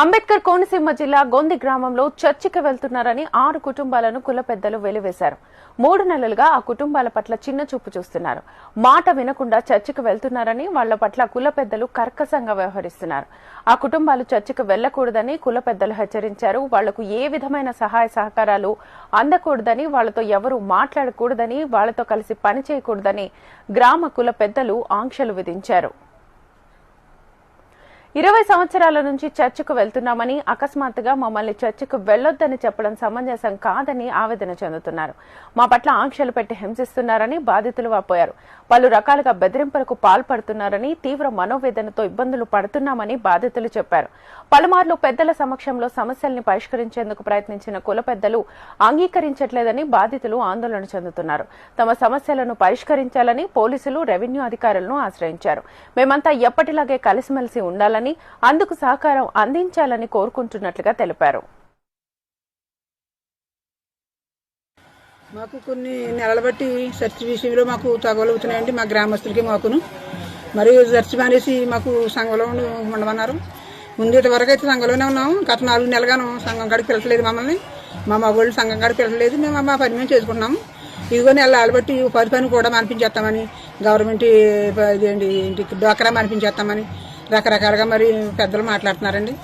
అంబేద్కర్ కోనసీమ జిల్లా గొంది గ్రామంలో చర్చికి వెళ్తున్నారని ఆరు కుటుంబాలను కుల పెద్దలు వెలివేశారు. మూడు నెలలుగా ఆ కుటుంబాల పట్ల చిన్న చూపు చూస్తున్నారు. మాట వినకుండా చర్చికి వెళ్తున్నారని వాళ్ళ పట్ల కుల పెద్దలు కర్కశంగా వ్యవహరిస్తున్నారు. ఆ కుటుంబాలు చర్చికి వెళ్ళకూడదని కుల పెద్దలు హెచ్చరించారు. వాళ్ళకు ఏ విధమైన సహాయ సహకారాలు అందకూడదని వాళ్ళతో ఎవరూ మాట్లాడకూడదని వాళ్ళతో కలిసి పని చేయకూడదని గ్రామ కుల పెద్దలు ఆంక్షలు విధించారు. ఇరవై సంవత్సరాల నుంచి చర్చకు వెళ్తున్నామని అకస్మాత్తుగా మమ్మల్ని చర్చకు వెళ్ళొద్దని చెప్పడం సమంజసం కాదని ఆవేదన చెందుతున్నారు. మా పట్ల ఆంక్షలు పెట్టి హింసిస్తున్నారని బాధితులు వాపోయారు. పలు రకాలుగా బెదిరింపులకు పాల్పడుతున్నారని తీవ్ర మనోవేదనతో ఇబ్బందులు పడుతున్నామని బాధితులు చెప్పారు. పలుమార్లు పెద్దల సమక్షంలో సమస్యల్ని పరిష్కరించేందుకు ప్రయత్నించిన కుల పెద్దలు అంగీకరించట్లేదని బాధితులు ఆందోళన చెందుతున్నారు. తమ సమస్యలను పరిష్కరించాలని పోలీసులు రెవెన్యూ అధికారులను ఆశ్రయించారు. మేమంతా ఎప్పటిలాగే కలిసిమెలిసి ఉండాలని అందుకు సహకారం అందించాలని కోరుకుంటున్నట్లుగా తెలిపారు. మాకు కొన్ని నెలల బట్టి సెర్చ్ విషయంలో మాకు తగవలు అవుతున్నాయండి మా గ్రామస్తులకి మాకును. మరియు చర్చి మానేసి మాకు సంఘంలో ఉండమన్నారు. ముందు వరకు అయితే సంఘంలోనే ఉన్నాము. గత నాలుగు నెలలుగాను సంఘం కాడికి పిలట్లేదు మమ్మల్ని. మా మగవాళ్ళు సంఘం కాడికి పిలట్లేదు మేము మా పని మేము చేసుకుంటున్నాము. ఇదిగో నెలలు బట్టి ఉపాధి పని కూడా మనిపించేస్తామని గవర్నమెంట్ ఇదేంటి ఇంటికి డోకరా మనిపించేస్తామని రకరకాలుగా మరి పెద్దలు మాట్లాడుతున్నారండి.